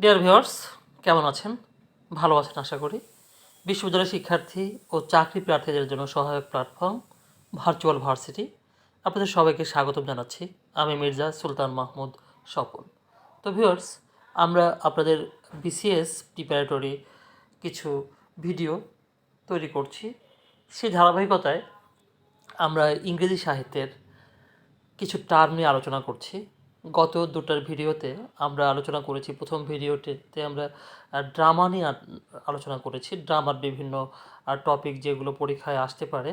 Dear viewers কেমন আছেন? ভালো আছেন আশা করি। বিশ্ববিদ্যালয়ের শিক্ষার্থী ও চাকরি প্রার্থীদের জন্য সহায়ক প্ল্যাটফর্ম ভার্চুয়াল ভার্সিটি আপনাদের সবাইকে স্বাগতম জানাচ্ছি। আমি মির্জা সুলতান মাহমুদ স্বপন। তো ভিউয়ার্স আমরা আপনাদের বিসিএস প্রিপারেটরি কিছু ভিডিও তৈরি করছি। সেই ধারাবাহিকতায় আমরা ইংরেজি সাহিত্যের কিছু টার্ম নিয়ে আলোচনা করছি। গত দুটার ভিডিওতে আমরা আলোচনা করেছি, প্রথম ভিডিওটিতে আমরা ড্রামা নিয়ে আলোচনা করেছি। ড্রামার বিভিন্ন টপিক যেগুলো পরীক্ষায় আসতে পারে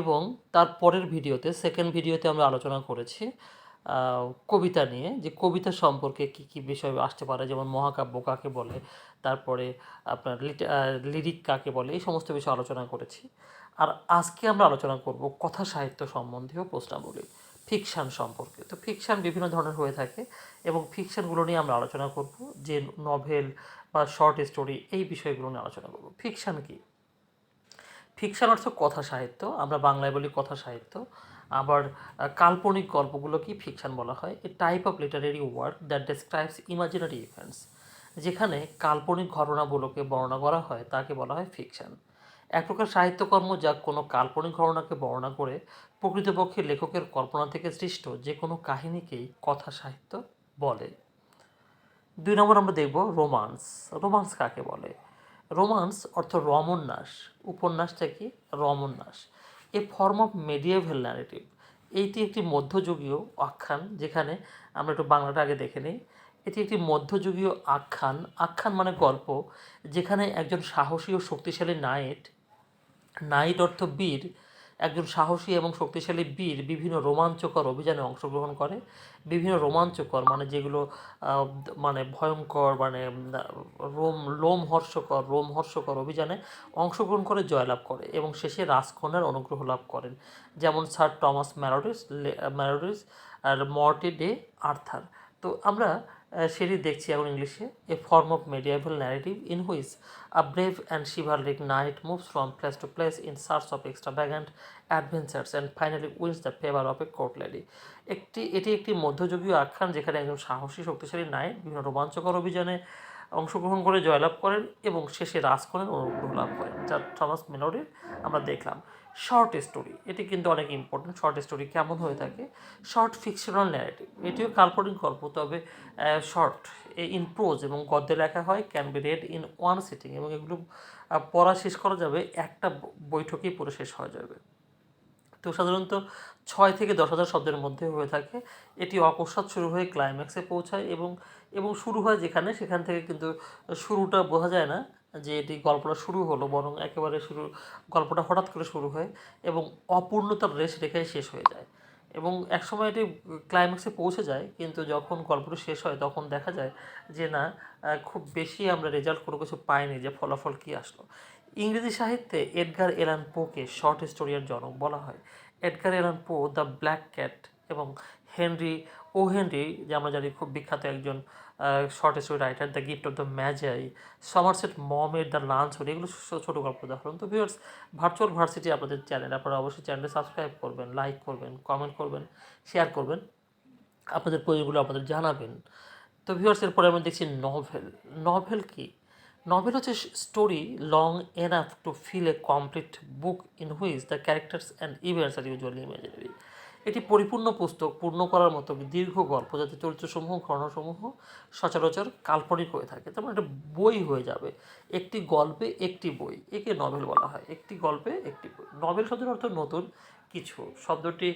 এবং তার পরের ভিডিওতে সেকেন্ড ভিডিওতে আমরা আলোচনা করেছি কবিতা নিয়ে, যে কবিতা সম্পর্কে কী কী বিষয় আসতে পারে, যেমন মহাকাব্য কাকে বলে, তারপরে আপনার লিরিক কাকে বলে, এই সমস্ত বিষয় আলোচনা করেছি। আর আজকে আমরা আলোচনা করব কথা সাহিত্য সম্বন্ধীয় প্রশ্নাবলী। ফিকশান সম্পর্কে। তো ফিকশান বিভিন্ন ধরনের হয়ে থাকে এবং ফিকশানগুলো নিয়ে আমরা আলোচনা করব, যে নভেল বা শর্ট স্টোরি এই বিষয়গুলো নিয়ে আলোচনা করব। ফিকশান কি? ফিকশান অর্থ কথা সাহিত্য, আমরা বাংলায় বলি কথা সাহিত্য। আবার কাল্পনিক গল্পগুলো কি ফিকশন বলা হয়? A type of literary work that describes imaginary events যেখানে কাল্পনিক ঘটনাগুলোকে বর্ণনা করা হয়, তাকে বলা হয় ফিকশন এক প্রকার সাহিত্যকর্ম যা কোনো কাল্পনিক ঘটনাকে বর্ণনা করে প্রকৃতপক্ষে লেখকের কল্পনা থেকে সৃষ্ট যে কোনো কাহিনীকেই কথা সাহিত্য বলে। দুই নম্বর আমরা দেখব রোমান্স। রোমান্স কাকে বলে? রোমান্স অর্থ রমন্যাস, উপন্যাসটা কি? Romance. A form of medieval narrative এইটি একটি মধ্যযুগীয় আখ্যান যেখানে আমরা একটু বাংলাটা আগে দেখে নিই। এটি একটি মধ্যযুগীয় আখ্যান। আখ্যান মানে গল্প যেখানে একজন সাহসী ও শক্তিশালী নাইট নাইট অর্থ বীর, একজন সাহসী এবং শক্তিশালী বীর বিভিন্ন রোমাঞ্চকর অভিযানে অংশগ্রহণ করে। বিভিন্ন রোমাঞ্চকর মানে যেগুলো মানে ভয়ঙ্কর মানে রোম, লোমহর্ষকর, রোমহর্ষকর অভিযানে অংশগ্রহণ করে, জয়লাভ করে এবং শেষে রাজকন্যার অনুগ্রহ লাভ করেন। যেমন স্যার টমাস ম্যারোডিস ম্যারোডিস আর মর্টি ডে আর্থার। তো আমরা সেটি দেখছি এখন ইংলিশে a form of medieval narrative in which a brave and chivalric knight moves from place to place in search of extravagant adventures and finally wins the favour of a court lady একটি, এটি একটি মধ্যযুগীয় আখ্যান যেখানে একজন সাহসী, শক্তিশালী night বিভিন্ন রোমাঞ্চকর অভিযানে অংশগ্রহণ করে জয়লাভ করেন এবং শেষে রাজকনের অনুগ্রহ লাভ করেন, যা থমাস মেলোডির আমরা দেখলাম। শর্ট স্টোরি, এটি কিন্তু অনেক ইম্পর্টেন্ট শর্ট স্টোরি কেমন হয়ে থাকে? শর্ট ফিকশনাল ন্যারেটিভ এটিও কাল্পনিক গল্প, তবে শর্ট ইন প্রোজ এবং গদ্যে লেখা হয় can be read in one sitting এবং এগুলো পড়া শেষ করা যাবে, একটা বৈঠকেই পড়ে শেষ হয়ে যাবে। তো সাধারণত ছয় থেকে দশ হাজার শব্দের মধ্যে হয়ে থাকে। এটি অকস্মাৎ শুরু হয়ে ক্লাইম্যাক্সে পৌঁছায় এবং এবং শুরু হয় যেখানে, সেখান থেকে কিন্তু শুরুটা বোঝা যায় না যে এটি গল্পটা শুরু হলো, বরং একেবারে শুরু, গল্পটা হঠাৎ করে শুরু হয় এবং অপূর্ণতার রেশ রেখে শেষ হয়ে যায়। এবং একসময় এটি ক্লাইম্যাক্সে পৌঁছে যায়, কিন্তু যখন গল্পটা শেষ হয় তখন দেখা যায় যে না খুব বেশি আমরা রেজাল্ট কোনো কিছু পাইনি যে ফলাফল কী আসলো। ইংরেজি সাহিত্যে এডগার এলান পোকে শর্ট স্টোরিয়ার জনক বলা হয়। Edgar Allan Poe, the black cat এবং হেনরি, ও হেনরি, যে আমরা জানি খুব বিখ্যাত একজন short story writer, the gift of the Magi Somerset মমের the lunch হল, এগুলো ছোটো গল্প উদাহরণ। তো ভিউয়ার্স, ভার্চুয়াল ভার্সিটি আপনাদের চ্যানেল, আপনারা অবশ্যই চ্যানেলে সাবস্ক্রাইব করবেন, লাইক করবেন, কমেন্ট করবেন, শেয়ার করবেন, আপনাদের প্রয়োজনগুলো আমাদের জানাবেন। তো ভিউয়ার্স, এরপরে আমরা দেখছি নভেল নভেল কি? নভেল হচ্ছে story long enough to fill a complete book in which the characters and events are usually imaginary. এটি পরিপূর্ণ পুস্তক, পূর্ণ করার মতো দীর্ঘ গল্প যাতে চরিত্রসমূহ, ঘটনাসমূহ সচরাচর কাল্পনিক হয়ে থাকে। তার মানে একটা বই হয়ে যাবে। একটি গল্পে একটি বই, একে নভেল বলা হয়। একটি গল্পে একটি বই। নভেল শব্দের অর্থ নতুন কিছু। শব্দটি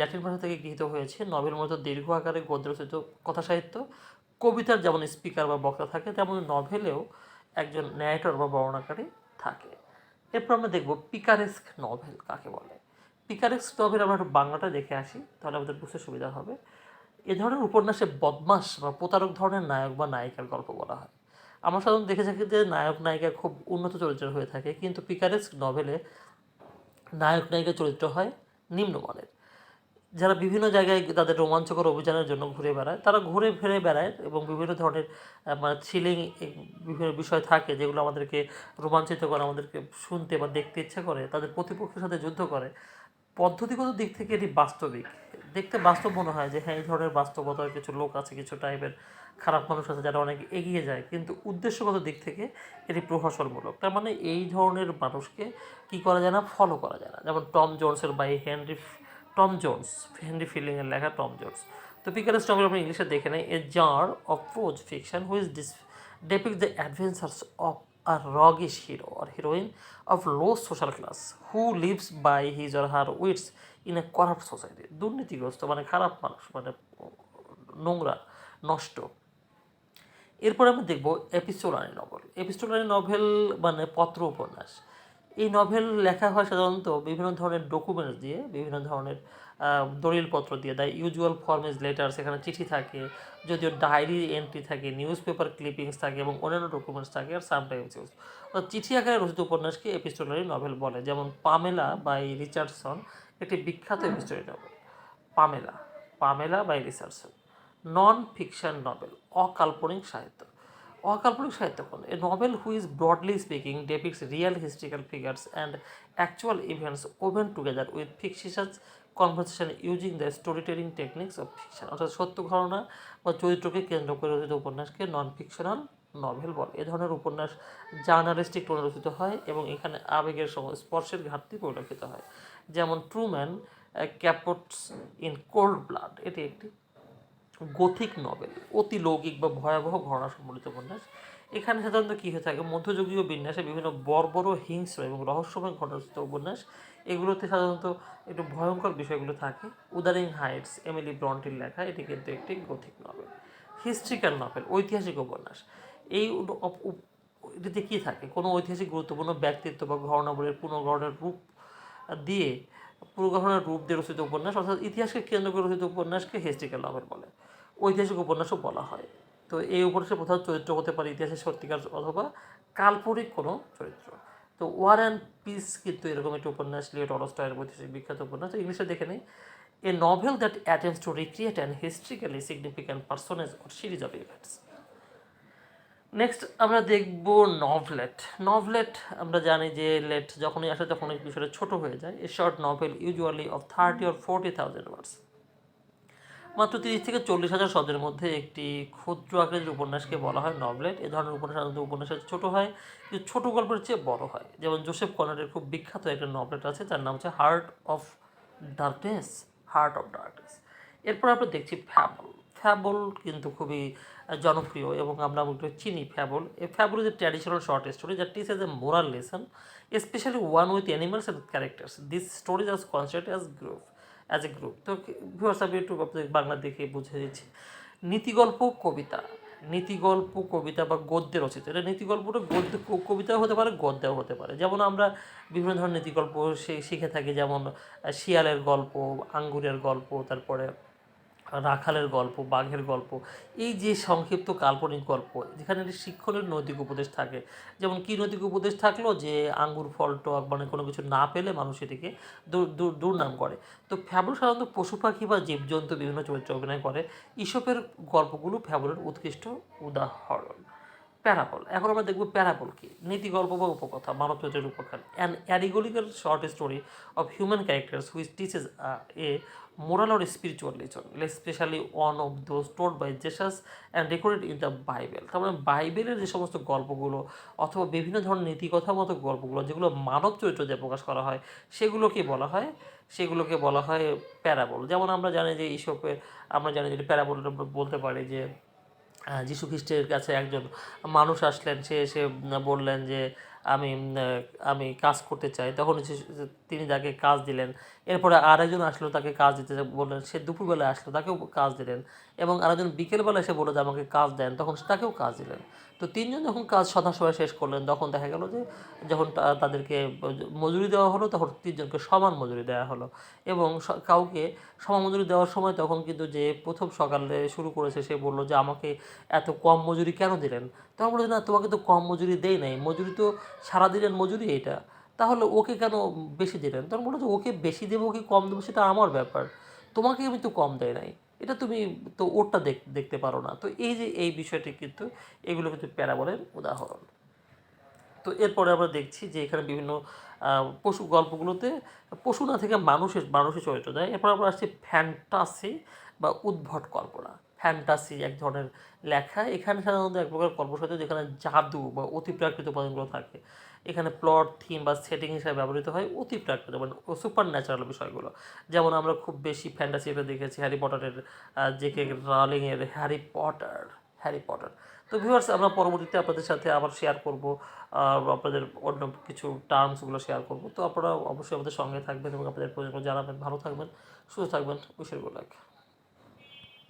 ল্যাটিন ভাষা থেকে গৃহীত হয়েছে। নভেল মূলত দীর্ঘ আকারে কথা সাহিত্য কবিতার যেমন স্পিকার বা বক্তা থাকে, তেমন নভেলেও একজন ন্যারেটর বা বর্ণনাকারী থাকে। এরপর আমরা দেখব পিকারেস্ক নভেল কাকে বলে। পিকারেস্ক নভেল আমরা একটু বাংলাটা দেখে আসি, তাহলে আমাদের বুঝতে সুবিধা হবে। এ ধরনের উপন্যাসে বদমাস বা প্রতারক ধরনের নায়ক বা নায়িকার গল্প বলা হয়। আমরা সাধারণত দেখে থাকি যে নায়ক, নায়িকা খুব উন্নত চরিত্রের হয়ে থাকে, কিন্তু পিকারেস্ক নভেলে নায়ক নায়িকা চরিত্র হয় নিম্নমানের। যারা বিভিন্ন জায়গায় তাদের রোমাঞ্চকর অভিযানের জন্য ঘুরে বেড়ায়, তারা ঘুরে ফিরে বেড়ায় এবং বিভিন্ন ধরনের মানে থ্রিলিং বিভিন্ন বিষয় থাকে যেগুলো আমাদেরকে রোমাঞ্চিত করে, আমাদেরকে শুনতে বা দেখতে ইচ্ছা করে, তাদের প্রতিপক্ষের সাথে যুদ্ধ করে। পদ্ধতিগত দিক থেকে এটি বাস্তবিক। দেখতে বাস্তব মনে হয় যে হ্যাঁ এই ধরনের বাস্তবতার কিছু লোক আছে, কিছু টাইপের খারাপ মানুষ আছে যারা অনেক এগিয়ে যায়, কিন্তু উদ্দেশ্যগত দিক থেকে এটি প্রহসনমূলক। তার মানে এই ধরনের মানুষকে কি করা যায় না ফলো করা যায় না। যেমন Tom জোনসের by Henry Tom Jones Henry ফিলিংয়ের লেখা টম জোনস তো পিকারেস টমের আমরা ইংলিশে দেখে নেই a genre of prose fiction whose this depict the adventures of a roguish hero or heroine of low social class who lives by his or her wits in a corrupt society দুর্নীতিগ্রস্ত মানে খারাপ মানুষ মানে নোংরা, নষ্ট। এরপরে আমরা দেখব এপিস্টোলারি নভেল এপিস্টোলারি নভেল মানে পত্র উপন্যাস। এই নভেল লেখা হয় সাধারণত বিভিন্ন ধরনের ডকুমেন্টস দিয়ে, বিভিন্ন ধরনের দলিলপত্র দিয়ে। দেয় ইউজুয়াল ফর্ম ইজ লেটার সেখানে চিঠি থাকে, যদিও ডায়েরি এন্ট্রি থাকে নিউজ পেপার ক্লিপিংস থাকে এবং অন্যান্য ডকুমেন্টস থাকে আর সামটাইমস ইউজ চিঠি আকারে রচিত উপন্যাসকে এপিস্টোলারি নভেল বলে। যেমন পামেলা বাই রিচার্ডসন, একটি বিখ্যাত epistolary novel Pamela Pamela by Richardson. Non fiction novel অকাল্পনিক সাহিত্য। অকাল্পনিক সাহিত্য কোন a novel who is broadly speaking depicts real historical figures and actual events woven together with fictitious conversation using the story telling techniques of fiction অর্থাৎ সত্য ঘটনা বা চরিত্রকে কেন্দ্র করে রচিত উপন্যাসকে নন ফিকশনাল নভেল বলে। এ ধরনের উপন্যাস জার্নালিস্টিক টোনে রচিত হয় এবং এখানে আবেগের সঙ্গে স্পর্শের ঘাটতি পরিলক্ষিত হয়। যেমন Truman Capote's in cold blood এটি একটি গথিক নভেল, অতি লৌকিক বা ভয়াবহ ঘটনা সম্বলিত উপন্যাস। এখানে সাধারণত কী হয়ে থাকে? মধ্যযুগীয় বিন্যাসে বিভিন্ন বর্বর, হিংস্র এবং রহস্যময় ঘটনাস্থিত উপন্যাস। এগুলোতে সাধারণত একটু ভয়ঙ্কর বিষয়গুলো থাকে। উদারিং হাইটস, এমিলি ব্রন্টির লেখা, এটি কিন্তু একটি গথিক নভেল। হিস্ট্রিক্যাল নভেল, ঐতিহাসিক উপন্যাস। এই এটিতে কী থাকে? কোনো ঐতিহাসিক গুরুত্বপূর্ণ ব্যক্তিত্ব বা ঘটনাবলীর পুনর্গঠনের রূপ দিয়ে পুনর্গঠনের রূপ দিয়ে রচিত উপন্যাস, অর্থাৎ ইতিহাসকে কেন্দ্র করে রচিত উপন্যাসকে হিস্ট্রিক্যাল নভেল বলে। ঐতিহাসিক উপন্যাসও বলা হয়। তো এই উপন্যাসের প্রধান চরিত্র হতে পারে ইতিহাসের সত্যিকার অথবা কাল্পনিক কোনো চরিত্র। তো ওয়ার অ্যান্ড পিস কিন্তু এরকম একটি উপন্যাস, লিও টলস্টয়ের ঐতিহাসিক বিখ্যাত উপন্যাস। ইংলিশে দেখে নেই। A novel that attempts to recreate and historically significant personage or series of events. Next আমরা দেখব নভলেট নভলেট আমরা জানি যে লেট যখনই আসে তখন এই বিষয়টা ছোট হয়ে যায়। A short novel usually of thirty or forty thousand words মাত্র তিরিশ থেকে চল্লিশ হাজার শব্দের মধ্যে একটি ক্ষুদ্র আকৃতির উপন্যাসকে বলা হয় নভলেট এ ধরনের উপন্যাস সাধারণত উপন্যাসের ছোট হয়, কিন্তু ছোট গল্পের চেয়ে বড় হয়। যেমন জোসেফ কর্নারের খুব বিখ্যাত একটা নভলেট আছে তার নাম হচ্ছে Heart of Darkness Heart of Darkness এরপর আমরা দেখছি ফ্যাবল ফ্যাবল কিন্তু খুবই জনপ্রিয় এবং আমরা একটু চিনি ফ্যাবল। এই fable is a traditional short story that teaches a moral lesson especially one with animals and characters this stories as concept as group as a group তো ভিউয়ার্স আমি একটু আপনাদের বাংলা দেখে বুঝে দিচ্ছি। নীতিগল্প, কবিতা। নীতিগল্প, কবিতা বা গদ্যে রচিত। এটা নীতিগল্পটা গদ্য কবিতাও হতে পারে, গদ্যেও হতে পারে। যেমন আমরা বিভিন্ন ধরনের নীতিগল্প শিখে থাকি, যেমন শিয়ালের গল্প, আঙ্গুরের গল্প, তারপরে রাখালের গল্প, বাঘের গল্প, এই যে সংক্ষিপ্ত কাল্পনিক গল্প, যেখানে একটি শিক্ষণের নৈতিক উপদেশ থাকে। যেমন কী নৈতিক উপদেশ থাকল? যে আঙ্গুর, ফল, টক মানে কোনো কিছু না পেলে মানুষ এটিকে দূর- দূর- দুর্নাম করে। তো ফ্যাবল সাধারণত পশু পাখি বা জীবজন্তু বিভিন্ন চরিত্রে অভিনয় করে। ইসপের গল্পগুলো ফ্যাবলের উৎকৃষ্ট উদাহরণ। প্যারাবল। এখন আমরা দেখব প্যারাবল কি? নীতি গল্প বা উপকথা মানব চরিত্রের উপখ্যান an allegorical short story of human characters which teaches a moral or spiritual lesson, especially one of those told by Jesus and recorded in the Bible. তার মানে বাইবেলের যে সমস্ত গল্পগুলো অথবা বিভিন্ন ধরনের নীতিকথা মতো গল্পগুলো যেগুলো মানব চরিত্র দিয়ে প্রকাশ করা হয় সেগুলোকে বলা হয় সেগুলোকে বলা হয় প্যারাবল। যেমন আমরা জানি যে এইসবের আমরা জানি যে প্যারাবল বলতে পারি যে যীশু খ্রিস্টের কাছে একজন মানুষ আসলেন, সে এসে বললেন যে, আমি আমি কাজ করতে চাই। তখন তিনি তাকে কাজ দিলেন। এরপরে আরেকজন আসলো, তাকে কাজ দিতে বললেন, সে দুপুরবেলা আসলো, তাকেও কাজ দিলেন। এবং আরেকজন বিকেলবেলা এসে বলল যে, আমাকে কাজ দেন। তখন তাকেও কাজ দিলেন। তো তিনজন যখন কাজ সন্ধ্যার শেষ করলেন, তখন দেখা গেল যে যখন তাদেরকে মজুরি দেওয়া হলো, তখন তিনজনকে সমান মজুরি দেওয়া হলো। এবং কাউকে সমান মজুরি দেওয়ার সময় তখন কিন্তু যে প্রথম সকালে শুরু করেছে, সে বলল যে আমাকে এত কম মজুরি কেন দিলেন? তখন বলছে না, তোমাকে তো কম মজুরি দেই নাই। মজুরি তো সারাদিনের মজুরি এটা। তাহলে ওকে কেন বেশি দিলেন? তখন বলল যে, ওকে বেশি দেবো কি কম দেবো সেটা আমার ব্যাপার। তোমাকে আমি তো কম দেয় নাই। এটা তুমি তো ওরটা দেখ, দেখতে পারো না। তো এই যে এই বিষয়টি কিন্তু এগুলো কিন্তু প্যারাবলের উদাহরণ। তো এরপরে আমরা দেখছি যে এখানে বিভিন্ন পশু গল্পগুলোতে পশু না থেকে মানুষের মানুষের চরিত্র দেয়। এরপর আমরা আসছি ফ্যান্টাসি বা উদ্ভট কল্পনা। ফ্যান্টাসি এক ধরনের লেখা। এখানে সাধারণত এক প্রকার সাথে যেখানে জাদু বা অতিপ্রাকৃত উপাদানগুলো থাকে। এখানে প্লট থিম বা সেটিং হিসাবে ব্যবহৃত হয় অতিপ্রাকৃত মানে সুপার ন্যাচারাল বিষয়গুলো। যেমন আমরা খুব বেশি ফ্যান্টাসিটা দেখেছি হ্যারি পটারের জে কে রালিংয়ের হ্যারি পটার হ্যারি পটার তো ভিউয়ার্স আমরা পরবর্তীতে আপনাদের সাথে আবার শেয়ার করব আপনাদের অন্য কিছু টার্মসগুলো শেয়ার করব। তো আপনারা অবশ্যই আমাদের সঙ্গে থাকবেন এবং আপনাদের প্রয়োজন জানাবেন। ভালো থাকবেন, সুস্থ থাকবেন। উইশের গুড